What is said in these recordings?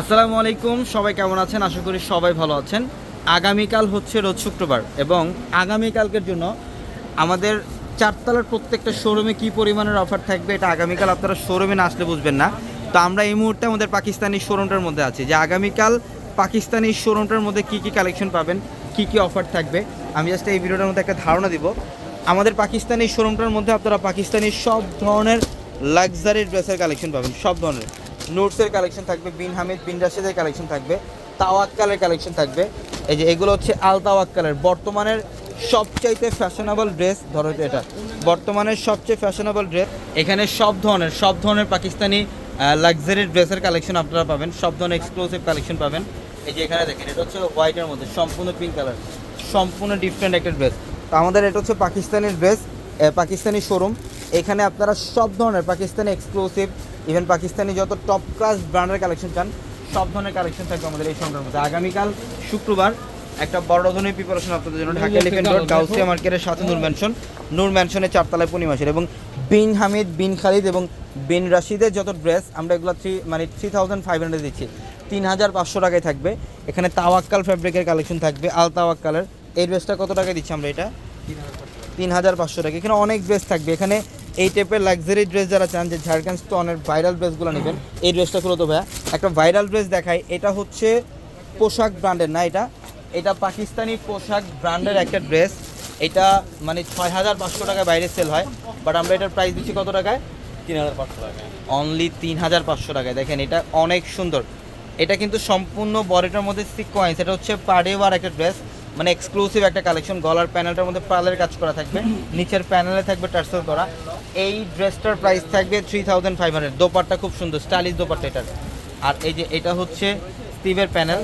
আসসালামু আলাইকুম, সবাই কেমন আছেন? আশা করি সবাই ভালো আছেন। আগামীকাল হচ্ছে রোজ শুক্রবার এবং আগামীকালকের জন্য আমাদের চারতলার প্রত্যেকটা শোরুমে কি পরিমাণের অফার থাকবে এটা আগামীকাল আপনারা শোরুমে না আসলে বুঝবেন না। তো আমরা এই মুহূর্তে আমাদের পাকিস্তানি শোরুমটার মধ্যে আছি। যে আগামীকাল পাকিস্তানি শোরুমটার মধ্যে কি কি কালেকশন পাবেন, কি কি অফার থাকবে, আমি জাস্ট এই ভিডিওটার মধ্যে একটা ধারণা দিব। আমাদের পাকিস্তানি শোরুমটার মধ্যে আপনারা পাকিস্তানি সব ধরনের লাক্সারি ড্রেসের কালেকশন পাবেন, সব ধরনের। নোটসের কালেকশন থাকবে, বিন হামিদ, বিন রাশেদের কালেকশন থাকবে, তাওয়াক্কালের কালেকশন থাকবে। এই যে এগুলো হচ্ছে আল তাওয়াক্কালের। বর্তমানের সবচাইতে ফ্যাশনেবল ড্রেস ধরো এটা। বর্তমানের সবচেয়ে ফ্যাশনেবল ড্রেস এখানে সব ধরনের সব ধরনের পাকিস্তানি লাক্সারি ড্রেসের কালেকশন আপনারা পাবেন, সব ধরনের এক্সক্লুসিভ কালেকশন পাবেন। এই যে এখানে দেখেন, এটা হচ্ছে হোয়াইটের মধ্যে, সম্পূর্ণ পিঙ্ক কালার সম্পূর্ণ ডিফারেন্ট একটা ড্রেস তো আমাদের এটা হচ্ছে পাকিস্তানি ড্রেস পাকিস্তানি শোরুম এখানে আপনারা সব ধরনের পাকিস্তানি এক্সক্লুসিভ ইভেন পাকিস্তানি যত টপ ক্লাস ব্র্যান্ডের কালেকশন চান সব ধরনের কালেকশন থাকবে আমাদের এই সংগ্রামের মধ্যে। আগামীকাল শুক্রবার একটা বড় ধরনের প্রিপারেশন আপনাদের জন্য ঢাকা এলিফেন্ট রোড গাউসিয়া মার্কেটের সাথে নূর ম্যানশন নূর ম্যানশনের চারতলায় পূর্ণিমাসের এবং বিন হামিদ বিন খালিদ এবং বিন রাশিদের যত ড্রেস আমরা এগুলো থ্রি মানে থ্রি থাউজেন্ড ফাইভ হান্ড্রেড দিচ্ছি। তিন হাজার পাঁচশো টাকায় থাকবে। এখানে তাওয়াক্কাল ফ্যাব্রিকের কালেকশন থাকবে আল তাওয়াক্কালের। এই ড্রেসটা কত টাকায় দিচ্ছি আমরা এটা? তিন হাজার পাঁচশো টাকা। এখানে অনেক ড্রেস থাকবে। এখানে এই টাইপের লাক্সারি ড্রেস যারা চান যে ঝাড়খান্ড স্টোনের ভাইরাল ড্রেসগুলো নেবেন এই ড্রেসটা খুলো তো ভাইয়া। একটা ভাইরাল ড্রেস দেখাই এটা হচ্ছে পোশাক ব্র্যান্ডের না এটা? এটা পাকিস্তানি পোশাক ব্র্যান্ডের একটা ড্রেস এটা মানে ছয় হাজার পাঁচশো টাকায় বাইরে সেল হয় বাট আমরা এটার প্রাইস দিচ্ছি কত টাকায়? তিন হাজার পাঁচশো টাকা অনলি তিন হাজার পাঁচশো টাকায়। দেখেন এটা অনেক সুন্দর। এটা কিন্তু সম্পূর্ণ বডিটার মধ্যে সিকোয়েন্স এটা হচ্ছে পাডেওয়ার একটা ড্রেস মানে এক্সক্লুসিভ একটা কালেকশন গলার প্যানেলটার মধ্যে পার্লের কাজ করা থাকবে, নিচের প্যানেলে থাকবে টার্সেল করা। এই ড্রেসটার প্রাইস থাকবে থ্রি থাউজেন্ড ফাইভ হান্ড্রেড দোপারটা খুব সুন্দর স্টাইলিশ দোপারটা এটার। আর এই যে এটা হচ্ছে স্টিভের প্যানেল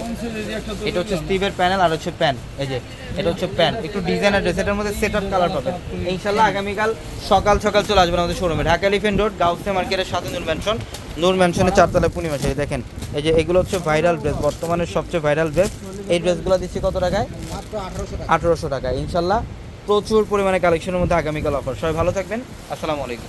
এটা হচ্ছে স্টিভের প্যানেল আর হচ্ছে প্যান এই যে এটা হচ্ছে প্যান একটু ডিজাইনার ড্রেস এটার মধ্যে সেট আপ কালার পাবেন। ইনশাল্লাহ আগামীকাল সকাল সকাল চলে আসবেন আমাদের শোরুমে ঢাকা এলিফেন্ট রোড গাউসে মার্কেটের সাথে নূর ম্যানশন নূর ম্যানশনের চারতলা পূর্ণিমা দেখেন, এই যে এগুলো হচ্ছে ভাইরাল ড্রেস বর্তমানে সবচেয়ে ভাইরাল ড্রেস এই ড্রেসগুলো দিচ্ছি কত টাকায়? আঠারোশো টাকা। ইনশাল্লাহ প্রচুর পরিমাণে কালেকশনের মধ্যে আগামীকাল অফার সবাই ভালো থাকবেন। আসসালামু আলাইকুম।